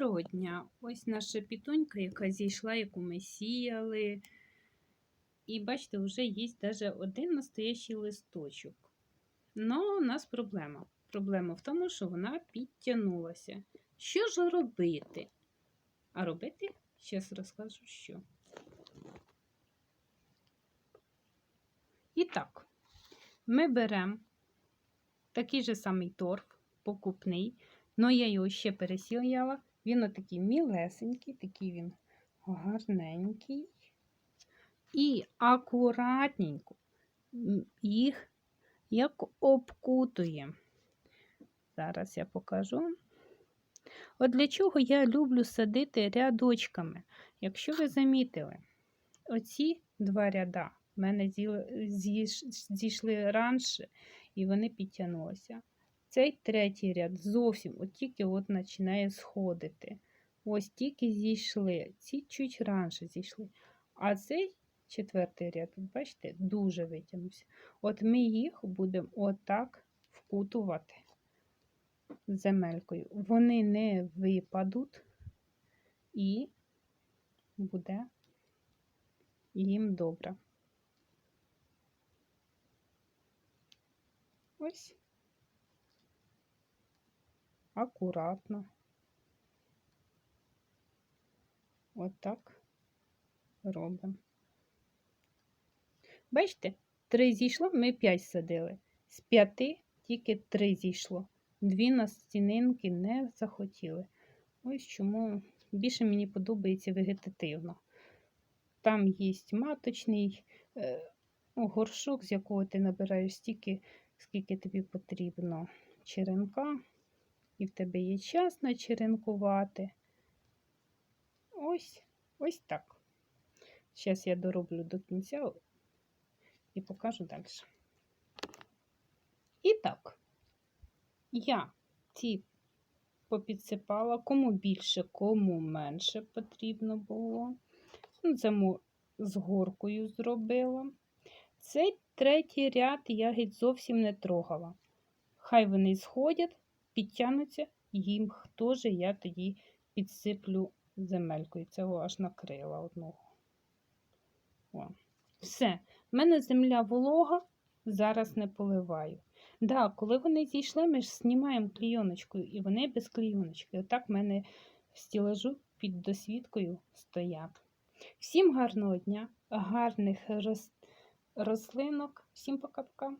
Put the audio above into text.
Доброго дня! Ось наша пітунька, яка зійшла, яку ми сіяли. І бачите, вже є навіть один настоящий листочок. Но у нас проблема. Проблема в тому, що вона підтягнулася. Що ж робити? А робити, зараз розкажу, що. І так, ми беремо такий же самий торф, покупний. Ну, я його ще пересіяла. Він отакий мілесенький, такий він гарненький. І акуратненько їх як обкутуємо. Зараз я покажу. От для чого я люблю садити рядочками. Якщо ви замітили, оці два ряда в мене зійшли раніше, і вони підтягнулися. Цей третій ряд зовсім от тільки от починає сходити. Ось тільки зійшли, ці чуть раніше зійшли. А цей четвертий ряд, бачите, дуже витягнувся. От ми їх будемо отак вкутувати земелькою. Вони не випадуть і буде їм добре. Ось акуратно. Отак робимо. Бачите, три зійшло, ми п'ять садили. З п'яти тільки три зійшло. Дві настінинки не захотіли. Ось чому більше мені подобається вегетативно. Там є маточний е, горшок, з якого ти набираєш стільки, скільки тобі потрібно черенка і в тебе є час начеренкувати. Ось, ось так. Зараз я дороблю до кінця і покажу далі. І так, я ці попідсипала, кому більше, кому менше потрібно було. Ну, Це з горкою зробила. Цей третій ряд я геть зовсім не трогала. Хай вони сходять, підтягнуться, їм теж я тоді підсиплю земелькою. Це аж накрила одного. О. Все. В мене земля волога, зараз не поливаю. Да, коли вони зійшли, ми ж знімаємо клійоночкою, і вони без клійоночки. Отак в мене в стілажу під досвідкою стоять. Всім гарного дня, гарних роз... рослинок. Всім пока-пока.